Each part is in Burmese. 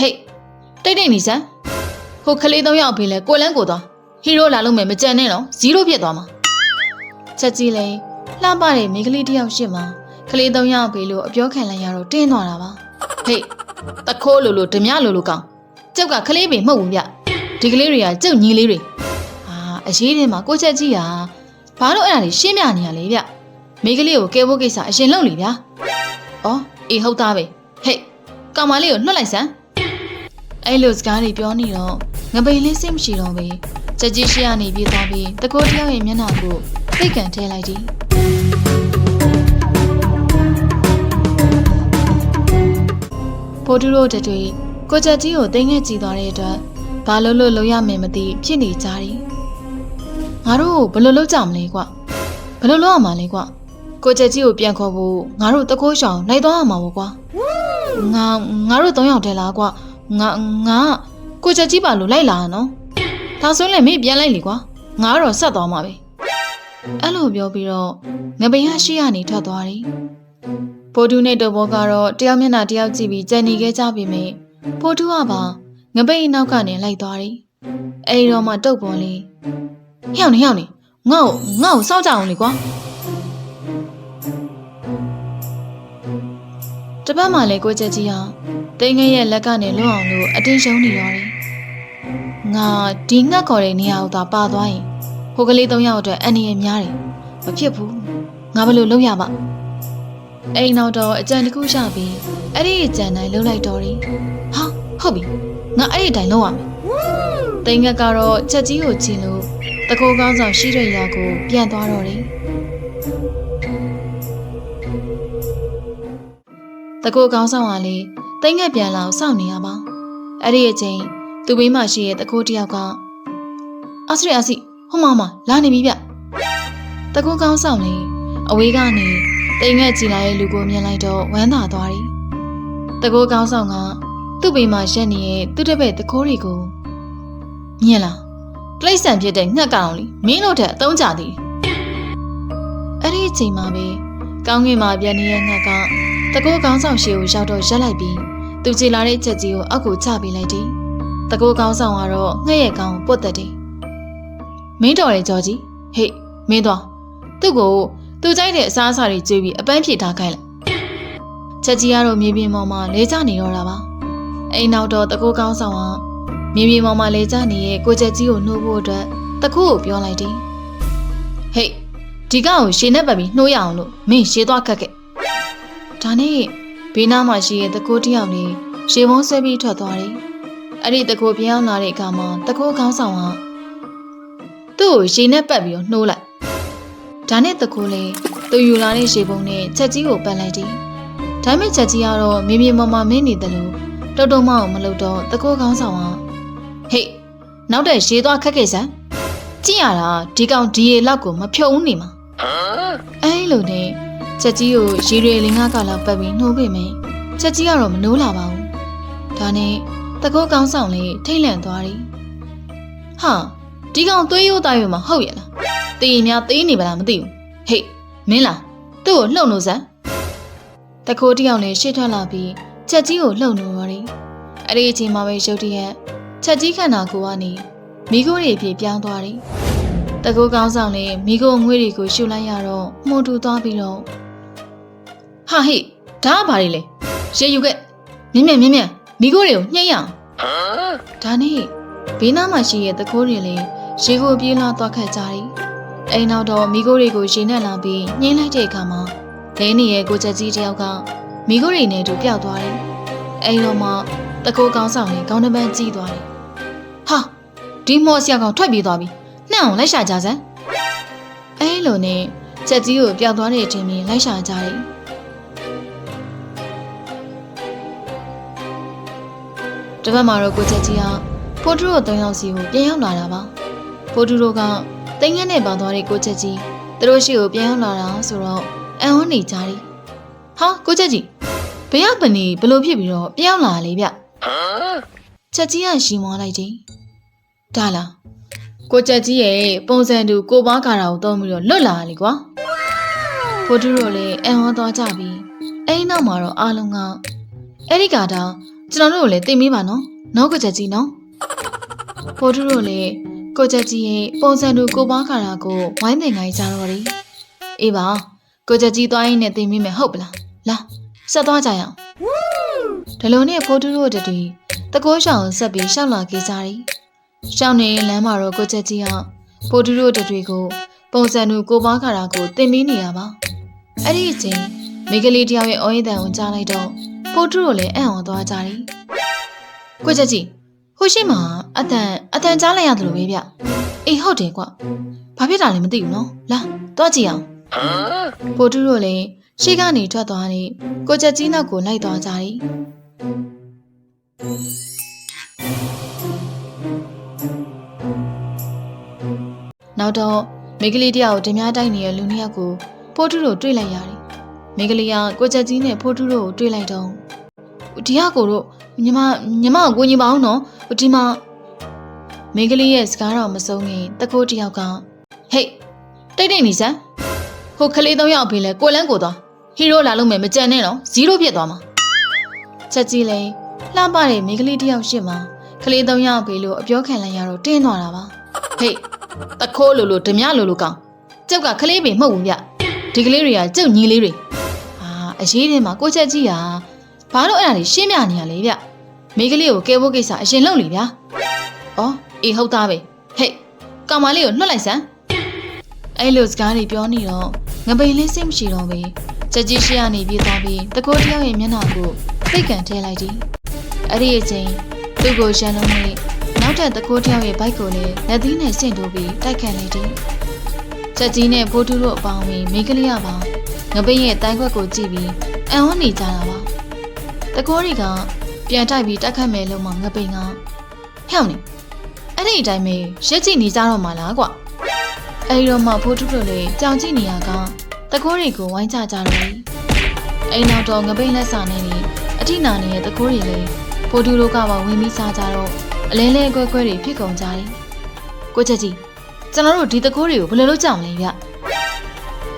ဟေးတိတ်တိတ်နေစမ်းဟိုကလေးသုံးယောက်အဖေလဲကိုလန်းကိုသွားဟီးရိုးလာလို့မယ်မကြံနဲ့တော့ဇီးရိုးဖြစ်သွားမှာချက်ကြီးလဲလှပတဲ့မိန်းကလေးတစ်ယောက်ရှစ်မှာကလေးသုံးယောက်အဖေလို့အပြောခံလိုက်ရတော့တင်းသွားတာပါဟေးတခိုးလိုလိုဓမြလိုလိုကောင်းကျုပ်ကကလေးပင်မဟုတ်ဘူးဗျဒီကလေးတွေကကျုပ်ညီလေးတွေအာအရေးထဲမှာကိုချက်ကြီးဟာဘာလို့အဲ့ဒါတွေရှင်းပြနေရလဲဗျမိန်းကလေးကိုကဲဖို့ကိစ္စအရင်လုပ်လေဗျာဩအေးဟုတ်သားပဲဟေးကောင်မလေးကိုနှုတ်လိုက်စမ်း အဲ့လိုစကားတွေပြောနေတော့ငပိန်လေးစိတ်မရှိတော့ပဲချက်ကြီးရှိရနေပြေးသွားပြီးတကိုးတယောက်ရဲ့မျက်နှာကိုသိတ်ကန်ထဲလိုက်သည်ပိုတူတို့တတွေကိုချက်ကြီးကိုသိငဲ့ကြည့်သွားတဲ့အတွက်ဘာလို့လို့လုံးရမယ်မသိဖြစ်နေကြတယ်ငါတို့ဘယ်လိုလုပ်ကြမလဲကွဘယ်လိုလုပ်ရမှာလဲကွကိုချက်ကြီးကိုပြန်ခေါ်ဖို့ငါတို့တကိုးရှောင်လိုက်သွားရမှာပေါ့ကွာငါငါတို့၃ယောက်တည်းလားကွ ငါငါကိုချက်ကြီးပါလို့လိုက်လာနော်ဒါဆိုရင်လည်းမင်းပြန်လိုက်လေကွာငါကတော့ဆက်သွားမှာပဲအဲ့လိုပြောပြီးတော့ငပိန်ကရှိရနေထွက်သွားတယ်ပိုတူနဲ့တော်ဘောကတော့တယောက်မျက်နှာတယောက်ကြည့်ပြီးကြံနေခဲ့ကြပြီမေပိုတူကပါငပိန်အနောက်ကနေလိုက်သွားတယ်အဲ့ဒီတော့မှတုတ်ပေါ်လေးဟျောင်းနေဟျောင်းနေငါ့ကိုငါ့ကိုစောက်ကြအောင်လေကွာတပတ်မှလည်းကိုချက်ကြီးဟာ တိန်ငယ်ရဲ့လက်ကနေလွတ်အောင်လို့အတင်းရှုံးနေတော့တယ်ငါဒီငတ်ခေါ်တဲ့နေရာကိုသာပါသွားရင်ဟိုကလေး၃ယောက်အတွက်အန်ဒီရဲ့များတယ်မဖြစ်ဘူးငါဘယ်လိုလုပ်ရမှာအိမ်နောက်တော့အကြံတစ်ခုရပြီးအဲ့ဒီအကြံတိုင်းလုပ်လိုက်တော့တယ်ဟာဟုတ်ပြီငါအဲ့ဒီအတိုင်းလုပ်ရမယ်တိန်ငက်ကတော့ချက်ကြီးကိုချင်လို့တကိုးကောင်းဆောင်ရှိတဲ့ရာကိုပြန်သွားတော့တယ် တကိုးကောင်းဆောင်ကလေတိန်ငက်ပြန်လာအောင်စောင့်နေရပါအဲ့ဒီအချိန်သူ့ဘေးမှာရှိတဲ့တကိုးတယောက်ကအာစရိအာစီဟိုမမလာနေပြီဗျတကိုးကောင်းဆောင်လေအဝေးကနေတိန်ငက်ကြည်လာတဲ့လူကိုမြင်လိုက်တော့ဝမ်းသာသွားတယ်တကိုးကောင်းဆောင်ကသူ့ဘေးမှာရက်နေတဲ့သူ့တပည့်တကိုးတွေကိုမြင်လားတိရစ္ဆာန်ဖြစ်တဲ့ငှက်ကောင်လေမင်းတို့ထက်အသုံးချသည်အဲ့ဒီအချိန်မှာပဲကောင်းကင်မှာပြန်နေတဲ့ငှက်က တကိုးကောင်းဆောင်ရှေကိုရောက်တော့ရက်လိုက်ပြီးသူကြည်လာတဲ့ချက်ကြီးကိုအောက်ကိုချပေးလိုက်တယ်တကိုးကောင်းဆောင်ကတော့ငှက်ရဲ့ကောင်းကိုပုတ်တက်တယ်မင်းတော်ရဲ့ကြော်ကြီးဟေးမင်းသွားသူ့ကိုသူကြိုက်တဲ့အစားအစာတွေကျွေးပြီးအပန်းဖြေထားခိုင်းလိုက်ချက်ကြီးကတော့မြေပြင်ပေါ်မှာလဲကျနေတော့တာပါအိမ်နောက်တော့တကိုးကောင်းဆောင်ကမြေပြင်ပေါ်မှာလဲကျနေတဲ့ကိုချက်ကြီးကိုနှိုးဖို့အတွက်တကူကိုပြောလိုက်တယ်ဟေးဒီကောင်ကိုရှည်နဲ့ပတ်ပြီးနှိုးရအောင်လို့မင်းရှည်သွားခတ်ခဲ့ ဒါနဲ့ဘေးနားမှာရှိတဲ့တကိုးတစ်ယောက်လေးရှည်ဝုန်းဆွဲပြီးထွက်သွားတယ်အဲ့ဒီတကိုးပြောင်းလာတဲ့အခါမှာတကိုးကောင်းဆောင်ကသူ့ကိုရှည်နဲ့ပတ်ပြီးတော့နှိုးလိုက်ဒါနဲ့တကူလေးသူယူလာတဲ့ရေပုံနဲ့ချက်ကြီးကိုပတ်လိုက်တယ်။ဒါမဲ့ချက်ကြီးကတော့မြေမြေမမမင်းနေတယ်လို့တုတ်တုံမအောင်မလုပ်တော့တကူကောင်းဆောင်ကဟေးနောက်တဲ့ရေသွားခက်ခဲ့စမ်းကြည့်ရတာဒီကောင်ဒီရေလောက်ကိုမဖြုံးနေမှာအဲလိုနဲ့ ချက်ကြီးကိုရေတွေလင်းကားကလာပတ်ပြီးနှိုးပေးမယ်ချက်ကြီးကတော့မနိုးလာပါဘူးဒါနဲ့တကူကောင်းဆောင်လေးထိတ်လန့်သွားတယ်ဟာဒီကောင်သွေးရိုးသားရိုးမှာဟုတ်ရဲ့လားတေးများသေးနေပါလားမသိဘူးဟေးမင်းလားသူ့ကိုလှုပ်လို့စမ်းတခိုးတယောက်နဲ့ရှေ့ထွက်လာပြီးချက်ကြီးကိုလှုပ်လို့ရောတယ်အဲ့ဒီအချိန်မှာပဲရုတ်တရက်ချက်ကြီးခန္ဓာကိုယ်ကနေမိခိုးတွေပြေပြောင်းသွားတယ်တခိုးကောင်းဆောင်နဲ့မိခိုးငွေတွေကိုရှုလိုက်ရတော့မှုန်တူသွားပြီးတော့ ဟာဟေးဒါကဘာတွေလဲရေယူခဲ့မြင်းမြင်းမြင်းမြင်းမိခိုးတွေကိုညှိရအောင်ဒါနဲ့ဘေးနားမှာရှိတဲ့တခိုးတွေလည်းရေကိုပြေးလာသွားခတ်ကြတယ်အိမ်နောက်တော့မိခိုးတွေကိုရေနဲ့လာပြီးညှင်းလိုက်တဲ့အခါမှာလဲနေရဲ့ကိုချက်ကြီးတယောက်ကမိခိုးတွေနဲ့တူပျောက်သွားတယ်။အိမ်တော့မှတကိုးကောင်းဆောင်လေးခေါင်းတစ်ပန်းကြီးသွားတယ်။ဟာဒီမော်ဆရာကောင်ထွက်ပြေးသွားပြီ။နှံ့အောင်လိုက်ရှာကြစမ်း။အဲလိုနဲ့ချက်ကြီးကိုပျောက်သွားတဲ့အချိန်မြင်လိုက်ရှာကြတယ်။ တစ်ပတ်မှာတော့ကိုချက်ကြီးကဖိုးထူတို့၃ယောက်စီကိုပြန်ရောက်လာတာပါ။ဖိုးထူတို့ကတိမ်ငက်နဲ့ပါသွားတဲ့ကိုချက်ကြီးသူတို့ရှိကိုပြန်ရောက်လာတာဆိုတော့အံ့ဩနေကြတယ်။ဟာကိုချက်ကြီးဘယ်ရောက်ပနေဘလို့ဖြစ်ပြီးတော့ပြန်ရောက်လာလေဗျ။ချက်ကြီးကရှီမောလိုက်တယ်။ဒါလားကိုချက်ကြီးရဲ့ပုံစံတူကိုပါကာတာကိုသုံးပြီးတော့လွတ်လာလေကွာ။ဖိုးထူတို့လည်းအံ့ဩသွားကြပြီးအဲ့ဒီနောက်မှာတော့အားလုံးကအဲ့ဒီကာတာ ကျွန်တော်တို့ကိုလည်းတင်ပေးပါနော်နော်ကိုချက်ကြီးနော်ဖိုးထုတို့လည်းကိုချက်ကြီးရဲ့ပုံစံတူကိုပွားခါတာကိုဝိုင်းတင်ခိုင်းကြတော့တယ်အေးပါကိုချက်ကြီးသွားရင်းနဲ့တင်ပေးမယ်ဟုတ်ပလားလာဆက်သွားကြရအောင်ဒီလိုနဲ့ဖိုးထုတို့တူတကိုးရှောင်ဆက်ပြီးရှောက်လာခဲ့ကြတယ်ရှောင်းနေလမ်းမှာတော့ကိုချက်ကြီးကဖိုးထုတို့တွေကိုပုံစံတူကိုပွားခါတာကိုတင်ပေးနေရပါအဲ့ဒီအချိန်မိကလေးတယောက်ရဲ့အော်ရင်တန်ကိုကြားလိုက်တော့ ဖိုးထုတို့လည်းအံ့ဩသွားကြတယ်ကိုချက်ကြီးဟိုရှိမှာအတန်အတန်ကြားလိုက်ရတယ်လို့ပဲဗျအေးဟုတ်တယ်ကွဘာဖြစ်တာလဲမသိဘူးနော်လာတော့ကြည့်အောင်ဖိုးထုတို့လည်းရှေ့ကနေထွက်သွားတယ်ကိုချက်ကြီးနောက်ကိုလိုက်သွားကြတယ်နောက်တော့မိကလေးတယောက်ကိုတင်များတိုက်နေတဲ့လူနှစ်ယောက်ကိုဖိုးထုတို့တွေ့လိုက်ရတယ်မိကလေးကကိုချက်ကြီးနဲ့ဖိုးထုတို့ကိုတွေ့လိုက်တော့ ဒီဟာကိုတို့ညီမညီမကိုကိုညီပါအောင်နော်ဟိုဒီမှာမိန်းကလေးရဲ့စကားတော့မဆုံးခင်တကိုးတယောက်ကဟေးတိတ်တိတ်နေစမ်းဟိုကလေးသုံးယောက်ဖေးလဲကိုလန်းကိုသွားဟီးရိုးလာလို့မယ်မကြံနဲ့နော်ဇီးရိုးဖြစ်သွားမှာချက်ကြီးလဲလှပတဲ့မိန်းကလေးတယောက်ရှစ်မှာကလေးသုံးယောက်ဖေးလို့အပြောခံလိုက်ရတော့တင်းသွားတာပါဟေးတခိုးလိုလိုဓမြလိုလိုကောင်ကျုပ်ကကလေးပင်မဟုတ်ဘူးဗျဒီကလေးတွေကကျုပ်ညီလေးတွေဟာအရေးထဲမှာကိုချက်ကြီးဟာ ဘာလို့အဲ့ဒါတွေရှင်းပြနေရလဲဗျမိန်းကလေးကိုကဲဖို့ကိစ္စအရင်လုပ်လေဗျာဩအေးဟုတ်သားပဲဟေးကောင်မလေးကိုနှုတ်လိုက်စမ်းအဲ့လိုစကားတွေပြောနေတော့ငပိန်လေးစိတ်မရှိတော့ပဲချက်ကြီးရှိရနေပြေးသွားပြီးတကိုးတယောက်ရဲ့မျက်နှာကိုသိတ်ကန်ထဲလိုက်သည်အဲ့ဒီအချိန်သူ့ကိုရန်လုံးနဲ့နောက်ထပ်တကိုးတယောက်ရဲ့ဘိုက်ကိုလည်းလက်သီးနဲ့ဆင့်ထိုးပြီးတိုက်ခတ်လိုက်သည်ချက်ကြီးနဲ့ဖိုးတူတို့အပေါင်းဝင်မိန်းကလေးရပါငပိန်ရဲ့တိုင်းခွက်ကိုကြည့်ပြီးအံ့ဩနေကြတာပါ တကိုးတွေကပြန်တိုက်ပြီးတိုက်ခတ်မယ်လို့မှငပိန်ကဟဲ့အောင်နေအဲ့ဒီအတိုင်းပဲရက်ကြည့်နေကြတော့မှလားကွာအဲ့ဒီတော့မှဖိုးတူတို့လည်းကြောင်ကြည့်နေရကတကိုးတွေကိုဝိုင်းချကြတယ်အဲ့နောက်တော့ငပိန်လက်စာနဲ့နေအထိနာနေတဲ့တကိုးတွေလည်းဖိုးတူတို့ကပါဝင်ပြီးစားကြတော့အလဲလဲကွဲကွဲတွေဖြစ်ကုန်ကြတယ်ကိုချက်ကြီးကျွန်တော်တို့ဒီတကိုးတွေကိုဘယ်လိုလုပ်ကြမလဲဗျ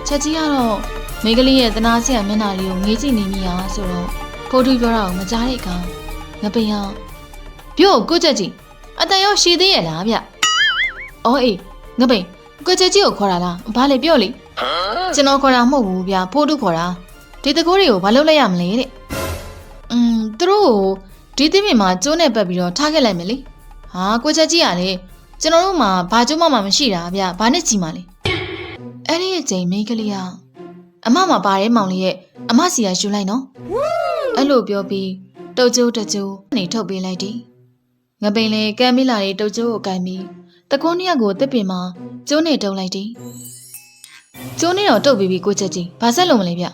ချက်ကြီးကတော့မိန်းကလေးရဲ့သနာစရာမျက်နှာလေးကိုငေးကြည့်နေမိရဆိုတော့ ဖိုးတူပြောတာကိုမကြားတဲ့အခါငပိန်ကပြောကိုချက်ကြီးအတန်ရောရှည်သေးရဲ့လားဗျ။အော်အေးငပိန်ကိုချက်ကြီးကိုခေါ်တာလား။ဘာလဲပြောလေ။ကျွန်တော်ခေါ်တာမဟုတ်ဘူးဗျ။ဖိုးတူခေါ်တာ။ဒီတကိုးတွေကိုဘာလုပ်လိုက်ရမလဲတဲ့။อืมသူတို့ကိုဒီသစ်ပင်မှာကျိုးနဲ့ပတ်ပြီးတော့ထားခဲ့လိုက်မယ်လေ။ဟာကိုချက်ကြီးကလေကျွန်တော်တို့မှာဘာကျိုးမှမရှိတာဗျ။ဘာနဲ့ကြည်မှလဲ။အဲ့ဒီအချိန်မိန်းကလေးကအမမပါတဲ့မောင်လေးရဲ့အမစီကယူလိုက်နော်။ အဲ့လိုပြောပြီးတုတ်ကျိုးတကျိုးနေထုတ်ပေးလိုက်သည်ငပိန်လေကမ်းမိလာတဲ့တုတ်ကျိုးကိုကင်ပြီးတကုန်းနှစ်ယောက်ကိုတစ်ပင်မှာကျိုးနေတုံလိုက်သည်ကျိုးနေတော့တုတ်ပြီးပြီကိုချက်ကြီးဘာဆက်လို့မလဲဗျ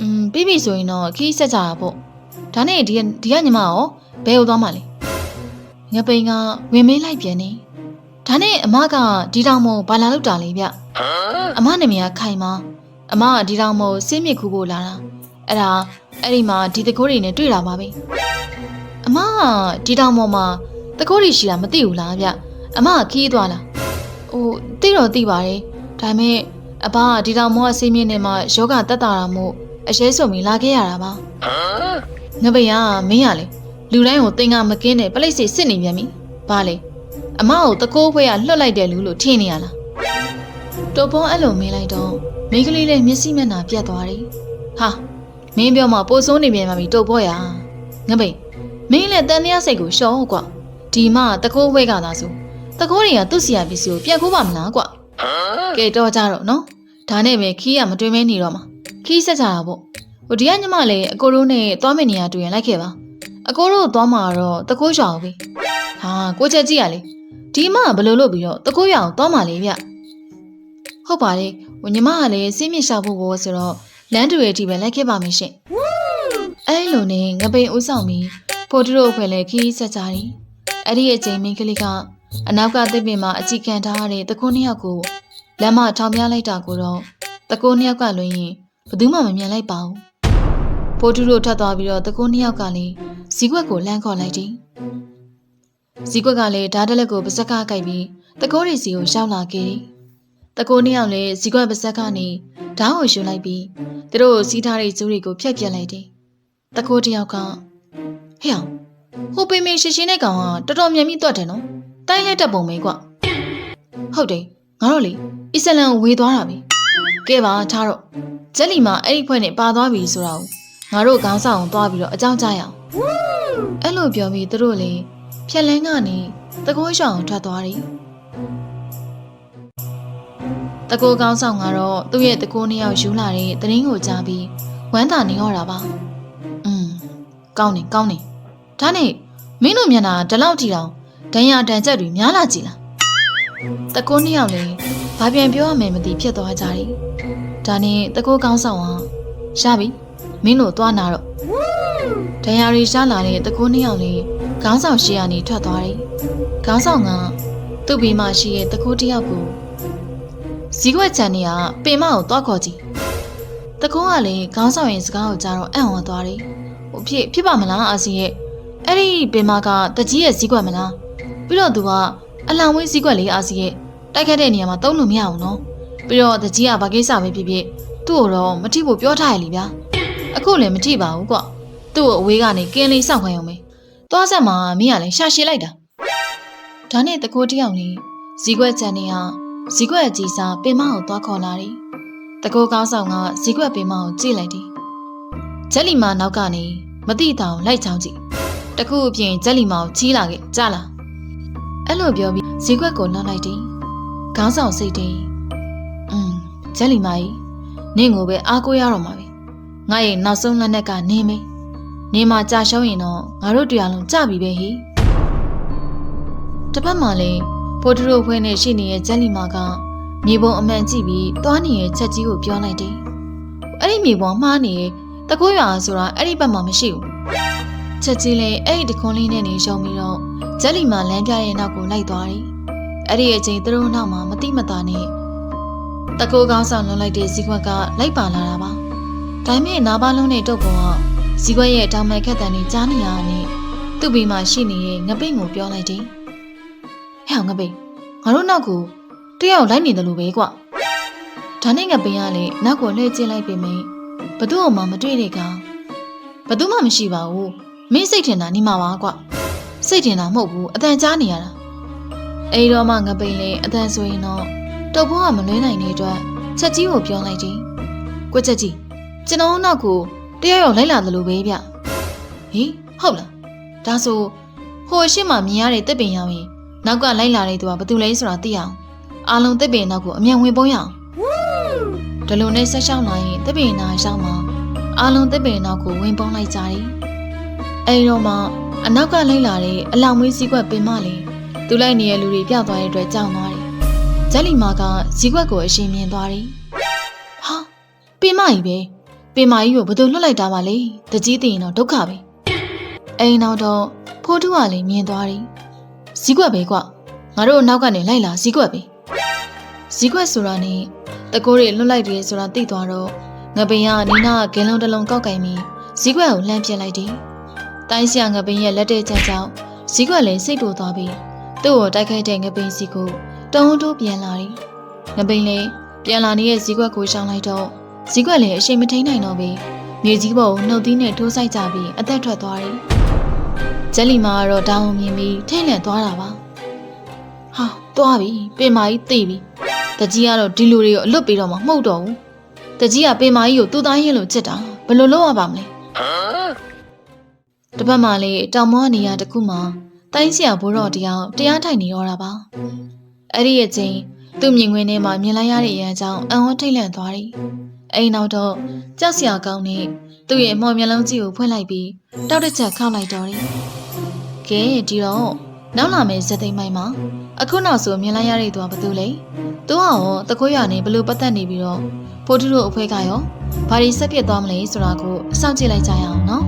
อืมပြီးပြီဆိုရင်တော့ခီးဆက်ကြတာပေါ့ဒါနဲ့ဒီဒီကညီမရောဘယ်ဟိုသွားမှလဲငပိန်ကဝင်မေးလိုက်ပြန်နေဒါနဲ့အမကဒီတောင်မို့ဘာလာလောက်တာလဲဗျအမနာမည်ကခိုင်မအမကဒီတောင်မို့စင်းမြစ်ခူဖို့လာတာ အဲ့ဒါအဲ့ဒီမှာဒီတကိုးတွေနဲ့တွေ့တာပါပဲအမကဒီတောင်ပေါ်မှာတကိုးတွေရှိတာမသိဘူးလားဗျအမကခီးသွားလားဟိုသိတော့သိပါတယ်ဒါပေမဲ့အဘကဒီတောင်မောအစိမ့်မြင့်နေမှာယောဂတက်တာတာမို့အရေးစုံပြီးလာခဲ့ရတာပါငပိန်ကမင်းရလေလူတိုင်းကိုတင်ကမကင်းတဲ့ပလိတ်စိတ်စစ်နေပြန်ပြီဘာလဲအမကိုတကိုးဖွဲကလွတ်လိုက်တယ်လူလို့ထင်နေရလားတော်ပေါ်အဲ့လိုမင်းလိုက်တော့မိန်းကလေးလေးမျက်စိမျက်နှာပြတ်သွားတယ်ဟာ မင်းပြောမှပိုဆိုးနေပြန်ပါပြီတုတ်ပေါ်ရငပိန်မင်းလည်းတန်တရားစိတ်ကိုရှော့ကွာဒီမှတကိုးဝဲကသာဆိုတကိုးတွေကသူ့စီယာပစ္စည်းကိုပြန်ခိုးပါမလားကွာကဲတော့ကြတော့နော်ဒါနဲ့ပဲခီးရမတွင်မဲနေတော့မှာခီးဆက်ကြတာပေါ့ဟိုဒီကညမလည်းအကိုတို့နဲ့သွားမယ့်နေရာတူရင်လိုက်ခဲ့ပါအကိုတို့သွားမှာတော့တကိုးရှောင်ပြီဟာကိုချက်ကြည့်ရလေဒီမှဘယ်လိုလုပ်ပြီးတော့တကိုးရအောင်သွားမှာလေဗျဟုတ်ပါလေဟိုညီမကလည်းစင်းမြင့်ရှာဖို့ဘောဆိုတော့ လမ်းတူရဲ့အထိပဲလိုက်ခဲ့ပါမယ်ရှင်အဲ့လိုနဲ့ငပိန်ဦးဆောင်ပြီးဖိုတူတို့အဖွဲ့လည်းခီးဆက်ကြတယ်အဲ့ဒီအချိန်မင်းကလေးကအနောက်ကသစ်ပင်မှာအကြည့်ခံထားရတဲ့တကိုးနှစ်ယောက်ကိုလမ်းမထောင်ပြလိုက်တာကိုတော့တကိုးနှစ်ယောက်ကလွင်ရင်ဘယ်သူမှမမြင်လိုက်ပါဘူးဖိုတူတို့ထွက်သွားပြီးတော့တကိုးနှစ်ယောက်ကလည်းဇီကွက်ကိုလှမ်းခေါ်လိုက်တယ်ဇီကွက်ကလည်းဓာတ်တက်လက်ကိုပါဇက်ကကိုက်ပြီးတကိုးရီစီကိုရှောက်လာခဲ့တယ်တကိုးနှစ်ယောက်လည်းဇီကွက်ပါဇက်ကနေ ဓာတ်ကိုယူလိုက်ပြီးသူတို့စီးထားတဲ့ကျိုးတွေကိုဖျက်ပြက်လိုက်တယ်တကိုးတစ်ယောက်ကဟဲ့အောင်ဟိုပေမေရှင်းရှင်းတဲ့ကောင်ကတော်တော်မြန်ပြီးတွတ်တယ်နော်တိုင်းလက်တက်ပုံပဲကွဟုတ်တယ်ငါတို့လေအစ္စလမ်ကိုဝေသွားတာပဲကဲပါထားတော့ဂျက်လီမှာအဲ့ဒီဖွဲ့နဲ့ပါသွားပြီဆိုတာကိုငါတို့ခေါင်းဆောင်သွားပြီးတော့အကြောင်းကြားရအောင်အဲ့လိုပြောပြီးသူတို့လေဖြက်လန်းကနေတကိုးရှောင်ထွက်သွားတယ် တကိုးကောင်းဆောင်ကတော့သူ့ရဲ့တကိုးနှစ်ယောက်ယူလာတဲ့သတင်းကိုကြားပြီးဝမ်းသာနေတော့တာပါอืมကောင်းနေကောင်းနေဒါနဲ့မင်းတို့မျက်နှာဒီလောက်ကြည့်တော့ဒဏ်ရာဒဏ်ချက်တွေများလာကြည်လားတကိုးနှစ်ယောက်လေဘာပြန်ပြောရမယ်မသိဖြစ်သွားကြတယ်ဒါနဲ့တကိုးကောင်းဆောင်ကရပြီမင်းတို့သွားနာတော့ဒဏ်ရာတွေရှားလာတဲ့တကိုးနှစ်ယောက်လေခေါင်းဆောင်ရှေ့ကနေထွက်သွားတယ်ခေါင်းဆောင်ကသူ့ဘေးမှာရှိတဲ့တကိုးတစ်ယောက်ကို ဇီးကွက်ချန်နေကပင်မကိုတွားခေါ်ကြည့်တကိုးကလေခေါင်းဆောင်ရဲ့စကားကိုကြားတော့အံ့ဩသွားတယ်ဟိုဖြစ်ဖြစ်ပါမလားအာစီရဲ့အဲ့ဒီပင်မကတကြီးရဲ့ဇီးကွက်မလားပြီးတော့သူကအလောင်ဝေးဇီးကွက်လေးအာစီရဲ့တိုက်ခတ်တဲ့နေရာမှာတုံးလို့မရအောင်နော်ပြီးတော့တကြီးကဘာကိစ္စပဲဖြစ်ဖြစ်သူ့ကိုတော့မထိဖို့ပြောထားရလीဗျာအခုလည်းမထိပါဘူးကွသူ့ကိုအဝေးကနေကင်းလေးစောင့်ခိုင်းအောင်ပဲသွားဆက်မှာမင်းကလည်းရှာရှည်လိုက်တာဒါနဲ့တကိုးတယောက်နေဇီးကွက်ချန်နေဟာ ဇီးကွက်အကြီးစားပင်မကိုသွားခေါ်လာတယ်တကိုးကောင်းဆောင်ကဇီးကွက်ပင်မကိုကြည့်လိုက်တယ်ဂျက်လီမာနောက်ကနေမတိတောင်လိုက်ချောင်းကြည့်တခုအပြင်ဂျက်လီမာကိုချီးလာခဲ့ကြလားအဲ့လိုပြောပြီးဇီးကွက်ကိုနှောက်လိုက်တယ်ခေါင်းဆောင်စိတ်တယ်อืมဂျက်လီမာကြီးနင့်ကိုပဲအားကိုးရတော့မှာပဲငါရဲ့နောက်ဆုံးလက်နက်ကနေမေးနေမှာကြာရှုံးရင်တော့ငါတို့တရားလုံးကြပြီပဲဟိတစ်ဖက်မှာလည်း ဖိုတိုရိုဖွဲနဲ့ရှိနေတဲ့ဂျက်လီမာကမြေပုံအမှန်ကြည့်ပြီးသွားနေတဲ့ချက်ကြီးကိုပြောလိုက်တယ်အဲ့ဒီမြေပုံမှားနေတကိုးရွာဆိုတာအဲ့ဒီဘက်မှာမရှိဘူးချက်ကြီးလည်းအဲ့ဒီတခွန်းလေးနဲ့နေရှုံပြီးတော့ဂျက်လီမာလမ်းပြရဲ့နောက်ကိုလိုက်သွားတယ်အဲ့ဒီအချိန်သူတို့နောက်မှာမတိမတာနဲ့တကိုးကောင်းဆောင်လွန်လိုက်တဲ့ဇီခွက်ကလိုက်ပါလာတာပါဒါပေမဲ့နားပါလုံးနဲ့တုတ်ပေါ်ကဇီခွက်ရဲ့တောင်မဲ့ခက်တန်ကြီးကြားနေရတာနဲ့သူ့ဘေးမှာရှိနေတဲ့ငပိတ်ကိုပြောလိုက်တယ် ဟဲ့ငပိတ်ငါတို့နောက်ကိုတယောက်လိုက်နေတယ်လို့ပဲကွဒါနဲ့ငပိတ်ကလည်းနောက်ကိုလှည့်ကျင်းလိုက်ပေမယ့်ဘသူ့အမှမတွေ့တဲ့ကောင်ဘသူမှမရှိပါဘူးမင်းစိတ်ထင်တာနေမှာပါကွစိတ်ထင်တာမဟုတ်ဘူးအတန်ကြားနေရတာအဲ့ဒီတော့မှငပိတ်လည်းအတန်ဆိုရင်တော့တုပ်ဘုံကမလွဲနိုင်တဲ့အတွက်ချက်ကြီးကိုပြောလိုက်တယ်ကွချက်ကြီးကျွန်တော်နောက်ကိုတယောက်ယောက်လိုက်လာတယ်လို့ပဲဗျဟေးဟုတ်လားဒါဆိုဟိုရှိမှမြင်ရတဲ့တစ်ပင်ရောက်ရင် နောက်ကလိုက်လာတဲ့သူကဘယ်သူလဲဆိုတာသိအောင်အားလုံးတစ်ပင်နောက်ကိုအမြန်ဝင်ပုံးရအောင်ဒီလိုနဲ့ဆက်ရှောင်းလာရင်တစ်ပင်နာရှောင်းမှာအားလုံးတစ်ပင်နောက်ကိုဝင်ပုံးလိုက်ကြတယ်အဲဒီတော့မှအနောက်ကလိုက်လာတဲ့အလောင်မွေးစည်းကွက်ပင်မလေးသူလိုက်နေတဲ့လူတွေပြောက်သွားတဲ့အတွက်ကြောက်သွားတယ်ဂျက်လီမာကစည်းကွက်ကိုအရှင်မြင်သွားတယ်ဟာပင်မကြီးပဲပင်မကြီးကိုဘယ်သူလွတ်လိုက်တာပါလဲတကြီးသိရင်တော့ဒုက္ခပဲအိမ်နောက်တော့ဖိုးထုကလည်းမြင်သွားတယ် ဇီးကွက်ပဲကွငါတို့နောက်ကနေလိုက်လာဇီးကွက်ပဲဇီးကွက်ဆိုတာနဲ့တကိုးတွေလွတ်လိုက်တယ်ဆိုတာသိသွားတော့ငပင်ကနီနာကဂဲလုံးတစ်လုံးကောက်ကင်ပြီးဇီးကွက်ကိုလှမ်းပြစ်လိုက်တယ်တိုင်းဆရာငပင်ရဲ့လက်တဲ့ချက်ကြောင့်ဇီးကွက်လည်းစိတ်တူသွားပြီးသူ့ကိုတိုက်ခိုက်တဲ့ငပင်စီကိုတုံးတိုးပြန်လာတယ်ငပင်လည်းပြန်လာနေတဲ့ဇီးကွက်ကိုရှောင်းလိုက်တော့ဇီးကွက်လည်းအရှိန်မထိန်နိုင်တော့ပြီမြေကြီးပေါ်ကိုနှုတ်သီးနဲ့ထိုးဆိုင်ကြပြီးအသက်ထွက်သွားတယ် ဂျက်လီမာကတော့တောင်းမြင်ပြီးထိတ်လန့်သွားတာပါဟာသွားပြီပင်မာကြီးသိပြီတကြီးကတော့ဒီလူတွေကိုအလွတ်ပြီးတော့မှမှုတ်တော့ဘူးတကြီးကပင်မာကြီးကိုသူ့သားရင်လို့ချစ်တာဘယ်လိုလုပ်ရပါမလဲတပတ်မှလေတောင်မောနေရာတစ်ခုမှာတိုင်းဆရာဘိုးတော်တယောက်တရားထိုင်နေတော့တာပါအဲ့ဒီအချိန်သူ့မြင်ကွင်းထဲမှာမြင်လိုက်ရတဲ့အရန်ကြောင့်အံ့ဩထိတ်လန့်သွားတယ် အိမ်နောက်တော့ကြောက်စရာကောင်းတဲ့သူ့ရဲ့အမော်မျက်လုံးကြီးကိုဖွင့်လိုက်ပြီးတောက်တစ်ချက်ခောက်လိုက်တော့တယ်ကဲဒီတော့နောက်လာမယ့်ဇက်သိမ်းပိုင်းမှာအခုနောက်ဆိုမြင်လိုက်ရတဲ့သူကဘာတူလဲသူကရောတခွေးရနေဘလို့ပတ်သက်နေပြီးတော့ဖိုးထုတို့အဖွဲကရောဘာတွေဆက်ပြစ်သွားမလဲဆိုတာကိုစောင့်ကြည့်လိုက်ကြရအောင်နော်